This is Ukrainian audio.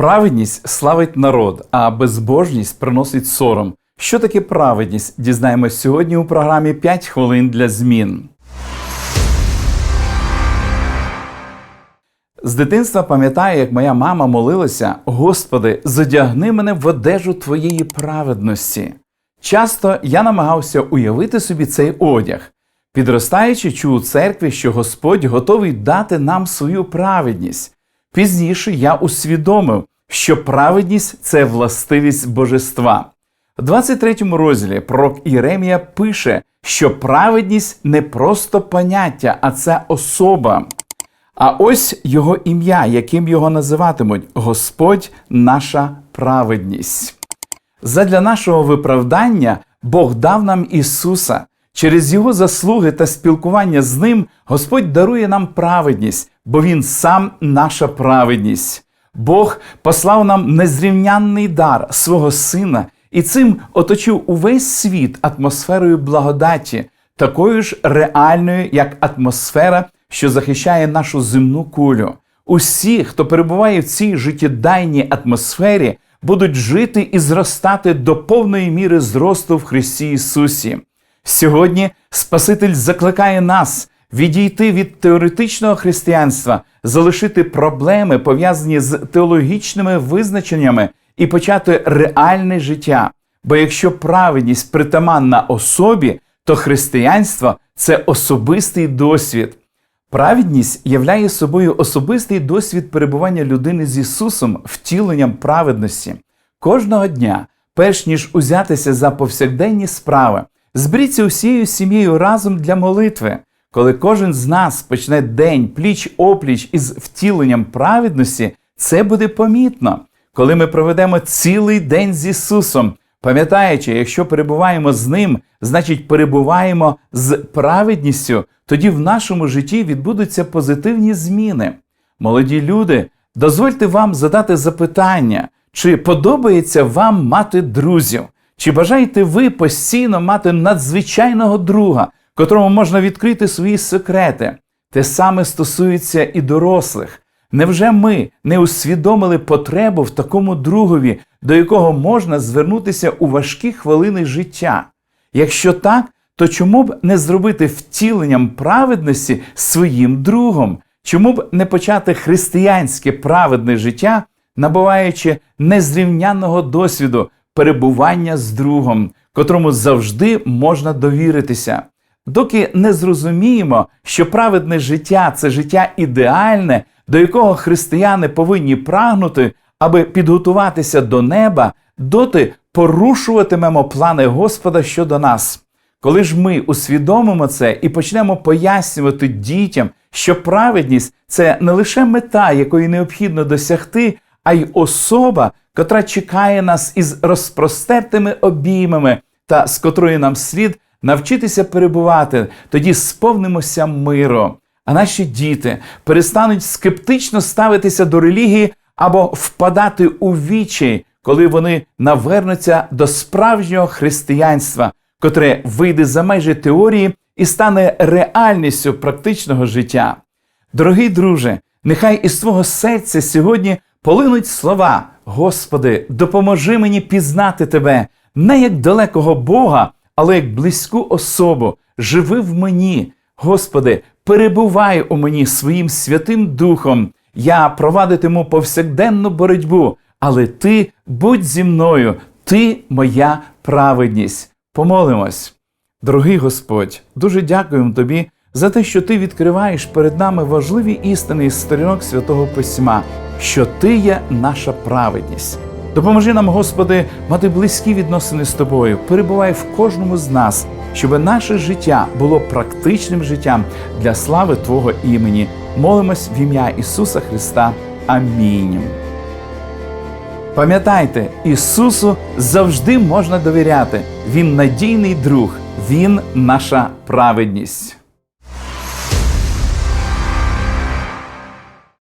Праведність славить народ, а безбожність приносить сором. Що таке праведність? Дізнаємось сьогодні у програмі «5 хвилин для змін. З дитинства пам'ятаю, як моя мама молилася: Господи, задягни мене в одежу Твоєї праведності. Часто я намагався уявити собі цей одяг. Підростаючи, чув у церкві, що Господь готовий дати нам свою праведність. Пізніше я усвідомив, що праведність це властивість божества. У 23 розділі пророк Єремія пише, що праведність не просто поняття, а це особа. А ось його ім'я, яким його називатимуть Господь наша праведність. Задля нашого виправдання Бог дав нам Ісуса. Через Його заслуги та спілкування з Ним Господь дарує нам праведність, бо Він сам наша праведність. Бог послав нам незрівнянний дар свого Сина і цим оточив увесь світ атмосферою благодаті, такою ж реальною, як атмосфера, що захищає нашу земну кулю. Усі, хто перебуває в цій життєдайній атмосфері, будуть жити і зростати до повної міри зросту в Христі Ісусі. Сьогодні Спаситель закликає нас відійти від теоретичного християнства, залишити проблеми, пов'язані з теологічними визначеннями, і почати реальне життя. Бо якщо праведність притаманна особі, то християнство це особистий досвід. Праведність являє собою особистий досвід перебування людини з Ісусом, втіленням праведності. Кожного дня, перш ніж узятися за повсякденні справи, зберіться усією сім'єю разом для молитви. Коли кожен з нас почне день пліч опліч із втіленням праведності, це буде помітно. Коли ми проведемо цілий день з Ісусом, пам'ятаючи, якщо перебуваємо з Ним, значить перебуваємо з праведністю, тоді в нашому житті відбудуться позитивні зміни. Молоді люди, дозвольте вам задати запитання, чи подобається вам мати друзів, чи бажаєте ви постійно мати надзвичайного друга, котрому можна відкрити свої секрети? Те саме стосується і дорослих. Невже ми не усвідомили потребу в такому другові, до якого можна звернутися у важкі хвилини життя? Якщо так, то чому б не зробити втіленням праведності своїм другом? Чому б не почати християнське праведне життя, набуваючи незрівнянного досвіду перебування з другом, котрому завжди можна довіритися? Доки не зрозуміємо, що праведне життя це життя ідеальне, до якого християни повинні прагнути, аби підготуватися до неба, доти порушуватимемо плани Господа щодо нас. Коли ж ми усвідомимо це і почнемо пояснювати дітям, що праведність це не лише мета, якої необхідно досягти, а й особа, котра чекає нас із розпростертими обіймами, та з котрою нам слід навчитися перебувати, тоді сповнимося миру. А наші діти перестануть скептично ставитися до релігії або впадати у вічі, коли вони навернуться до справжнього християнства, котре вийде за межі теорії і стане реальністю практичного життя. Дорогий друже, нехай із твого серця сьогодні полинуть слова: Господи, допоможи мені пізнати Тебе не як далекого Бога, але як близьку особу. Живи в мені, Господи, перебувай у мені своїм святим Духом. Я провадитиму повсякденну боротьбу, але Ти будь зі мною, Ти моя праведність. Помолимось. Дорогий Господь, дуже дякуємо Тобі за те, що Ти відкриваєш перед нами важливі істини із сторінок Святого Письма, що Ти є наша праведність. Допоможи нам, Господи, мати близькі відносини з тобою, перебувай в кожному з нас, щоб наше життя було практичним життям для слави Твого імені. Молимось в ім'я Ісуса Христа. Амінь. Пам'ятайте, Ісусу завжди можна довіряти. Він надійний друг, Він наша праведність.